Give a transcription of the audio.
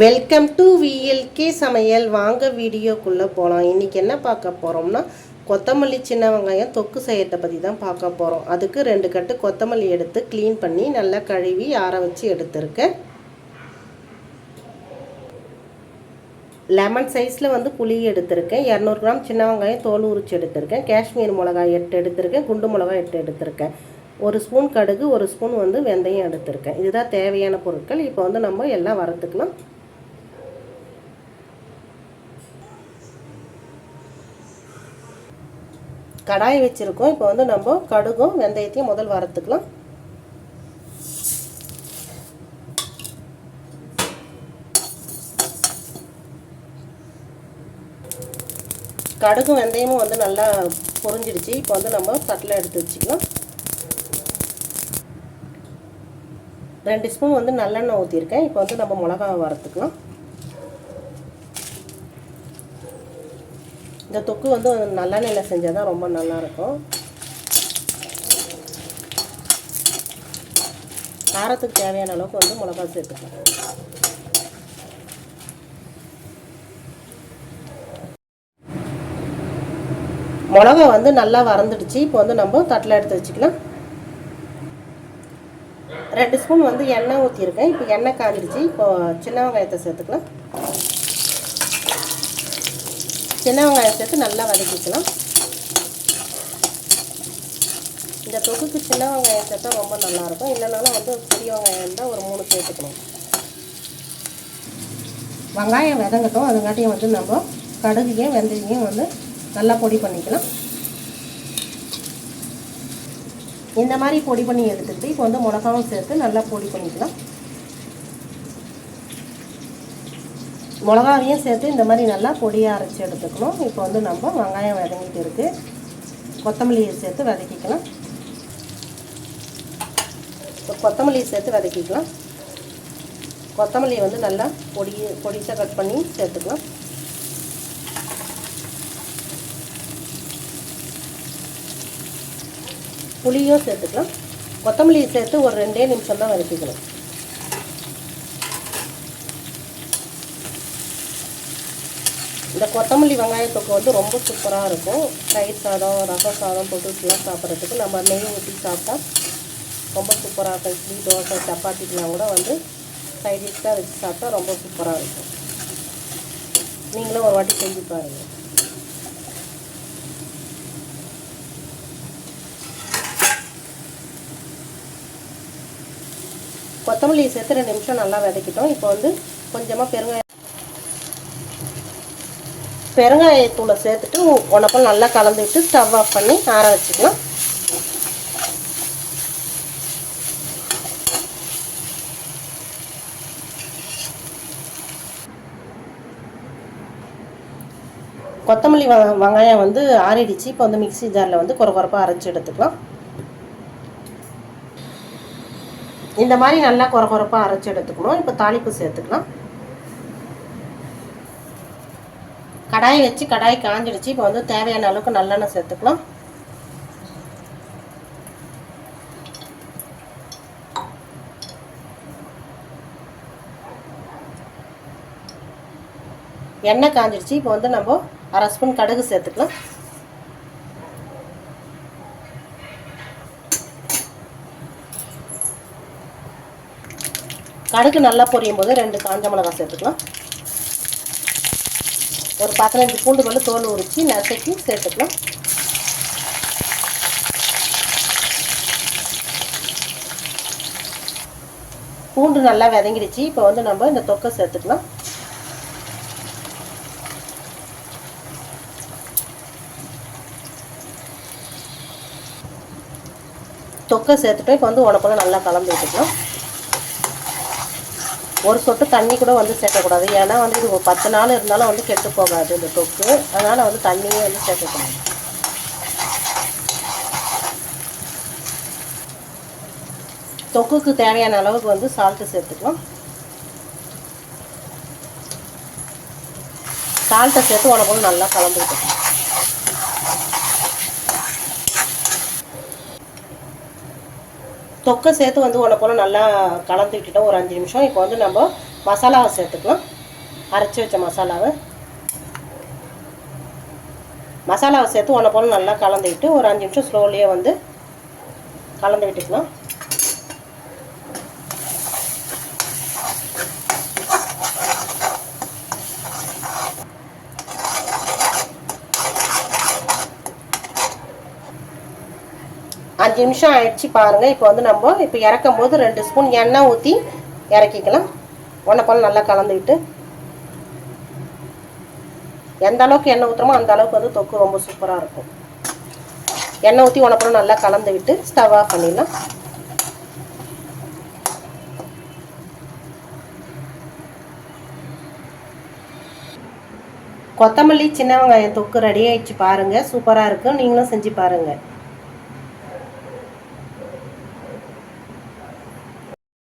Welcome to VLK சமையல். வாங்க வீடியோக்குள்ளே போகலாம் இன்றைக்கி என்ன பார்க்க போகிறோம்னா கொத்தமல்லி சின்ன வெங்காயம் தொக்கு செய்யறதை பற்றி தான் பார்க்க போகிறோம் அதுக்கு ரெண்டு கட்டு கொத்தமல்லி எடுத்து க்ளீன் பண்ணி நல்லா கழுவி ஆற வச்சு எடுத்திருக்கேன். லெமன் சைஸில் வந்து புளி எடுத்திருக்கேன். இரநூறு கிராம் சின்ன வெங்காயம் தோல் உரிச்சு எடுத்திருக்கேன். காஷ்மீர் மிளகாய் எட்டு எடுத்திருக்கேன். குண்டு மிளகாய் எட்டு எடுத்திருக்கேன். ஒரு ஸ்பூன் கடுகு ஒரு ஸ்பூன் வந்து வெந்தயம் எடுத்திருக்கேன். இதுதான் தேவையான பொருட்கள். இப்போ வந்து நம்ம எல்லாம் வறுத்துக்கலாம். கடாய் வச்சுருக்கோம். இப்போ வந்து நம்ம கடுகும் வெந்தயத்தையும் முதல் வரத்துக்கலாம் கடுகும் வெந்தயமும் வந்து நல்லா பொரிஞ்சிடுச்சு. இப்போ வந்து நம்ம தட்டில் எடுத்து வச்சுக்கலாம். ரெண்டு ஸ்பூன் வந்து நல்லெண்ணெய் ஊற்றிருக்கேன் இப்போ வந்து நம்ம மிளகாவை வறுத்துக்கலாம். இந்த தொக்கு வந்து நல்லெண்ணெயில் செஞ்சால் தான் ரொம்ப நல்லாயிருக்கும். காரத்துக்கு தேவையான அளவுக்கு வந்து மிளகா சேர்த்துக்கலாம். மிளகா வந்து நல்லா வறந்துடுச்சு. இப்போ வந்து நம்ம தட்டில் எடுத்து வச்சுக்கலாம். ரெண்டு ஸ்பூன் வந்து எண்ணெய் ஊற்றிருக்கேன் இப்போ எண்ணெய் காஞ்சிடுச்சு. இப்போ சின்ன வெங்காயத்தை சேர்த்துக்கலாம். சின்ன வெங்காயம் சேர்த்து நல்லா வதக்கிக்கலாம். இந்த தொகுக்கு சின்ன வெங்காயம் சேர்த்தா ரொம்ப நல்லாயிருக்கும். இல்லைனாலும் வந்து பெரிய வெங்காயம் தான் ஒரு மூணு சேர்த்துக்கணும். வெங்காயம் விதங்கட்டும். அதுங்காட்டியும் வந்து நம்ம கடுகையும் வெந்தயத்தையும் வந்து நல்லா பொடி பண்ணிக்கலாம். இந்த மாதிரி பொடி பண்ணி எடுத்துகிட்டு இப்போ வந்து மிளகாவும் சேர்த்து நல்லா பொடி பண்ணிக்கலாம். மிளகாவையும் சேர்த்து இந்த மாதிரி நல்லா பொடியாக அரைச்சி எடுத்துக்கணும். இப்போ வந்து நம்ம வெங்காயம் வதங்கிட்டு இருக்குது கொத்தமல்லியை சேர்த்து வதக்கிக்கலாம். இப்போ கொத்தமல்லியை சேர்த்து வதக்கிக்கலாம். கொத்தமல்லி வந்து நல்லா பொடி பொடிசாக கட் பண்ணி சேர்த்துக்கலாம். புளியும் சேர்த்துக்கலாம். கொத்தமல்லியை சேர்த்து ஒரு ரெண்டே நிமிஷம் தான் வதக்கிக்கணும். இந்த கொத்தமல்லி வெங்காயத்தொக்கு வந்து ரொம்ப சூப்பராக இருக்கும். தயிர் சாதம் ரசம் சாதம் போட்டுலாம் சாப்பிட்றதுக்கு நம்ம நெய் ஊற்றி சாப்பிட்டா ரொம்ப சூப்பராக இருக்கும். இட்லி தோசை சப்பாத்திக்கெலாம் கூட வந்து சைட் டிஷ்ஷாக வச்சு சாப்பிட்டா ரொம்ப சூப்பராக இருக்கும். நீங்களும் ஒரு வாட்டி செஞ்சு பாருங்கள் கொத்தமல்லியை சேர்த்து ரெண்டு நிமிஷம் நல்லா விதைக்கிட்டோம். இப்போ வந்து கொஞ்சமாக பெருங்காயம் பெருங்காயத்தூளை சேர்த்துட்டு உனக்கும் நல்லா கலந்துட்டு ஸ்டவ் ஆஃப் பண்ணி ஆற வச்சுக்கலாம். கொத்தமல்லி வெங்காயம் வந்து ஆறிடுச்சு. இப்போ வந்து மிக்சி ஜாரில் வந்து குறை குறைப்பாக அரைச்சி எடுத்துக்கலாம். இந்த மாதிரி நல்லா குறை குறைப்பாக அரைச்சி எடுத்துக்கணும். இப்போ தாளிப்பு சேர்த்துக்கலாம். கடாயை வச்சு கடாய் காஞ்சிடுச்சு. இப்போ வந்து தேவையான அளவுக்கு நல்லெண்ணெய் சேர்த்துக்கலாம். எண்ணெய் காஞ்சிடுச்சு. இப்போ வந்து நம்ம அரை ஸ்பூன் கடுகு சேர்த்துக்கலாம். கடுகு நல்லா பொரியும் போது ரெண்டு காஞ்ச மிளகாய் சேர்த்துக்கலாம். ஒரு பதினஞ்சு பூண்டு பல்லு தோல் உரித்து நசுக்கி சேர்த்துக்கலாம். பூண்டு நல்லா விதங்கிடுச்சு. இப்போ வந்து நம்ம இந்த தொக்கை சேர்த்துக்கலாம். தொக்கை சேர்த்துட்டு இப்போ வந்து உனக்குள்ள நல்லா கலந்து விட்டுக்கலாம். ஒரு சொட்டு தண்ணி கூட வந்து சேர்க்கக்கூடாது. ஏன்னா வந்து இது ஒரு பத்து நாள் இருந்தாலும் வந்து கெட்டு போகாது இந்த தொக்கு. அதனால் வந்து தண்ணியே வந்து சேர்க்கக்கூடாது. தொக்குக்கு தேவையான அளவுக்கு வந்து சால்ட்டு சேர்த்துக்கலாம். சால்ட்டை சேர்த்து உனக்கு நல்லா கலந்துக்கிட்டோம் தொக்கை சேர்த்து வந்து ஒன்று போல் நல்லா கலந்து விட்டுட்டோம் ஒரு அஞ்சு நிமிஷம். இப்போ வந்து நம்ம மசாலாவை சேர்த்துக்கலாம். அரைச்சி வச்ச மசாலாவை. மசாலாவை சேர்த்து ஒன்றை போல் நல்லா கலந்துக்கிட்டு ஒரு அஞ்சு நிமிஷம் ஸ்லோலியே வந்து கலந்து விட்டுக்கலாம். அஞ்சு நிமிஷம் ஆயிடுச்சு பாருங்கள் இப்போ வந்து நம்ம இப்போ இறக்கும் போது ரெண்டு ஸ்பூன் எண்ணெய் ஊற்றி இறக்கிக்கலாம். ஒன்றை போல் நல்லா கலந்துக்கிட்டு. எந்த அளவுக்கு எண்ணெய் ஊற்றுறோமோ அந்த அளவுக்கு வந்து தொக்கு ரொம்ப சூப்பராக இருக்கும். எண்ணெய் ஊற்றி ஒன்றை நல்லா கலந்து விட்டு ஸ்டவ் ஆஃப் பண்ணிடலாம். கொத்தமல்லி சின்ன வெங்காயம் தொக்கு ரெடி ஆயிடுச்சு பாருங்கள் சூப்பராக இருக்கும் நீங்களும் செஞ்சு பாருங்கள்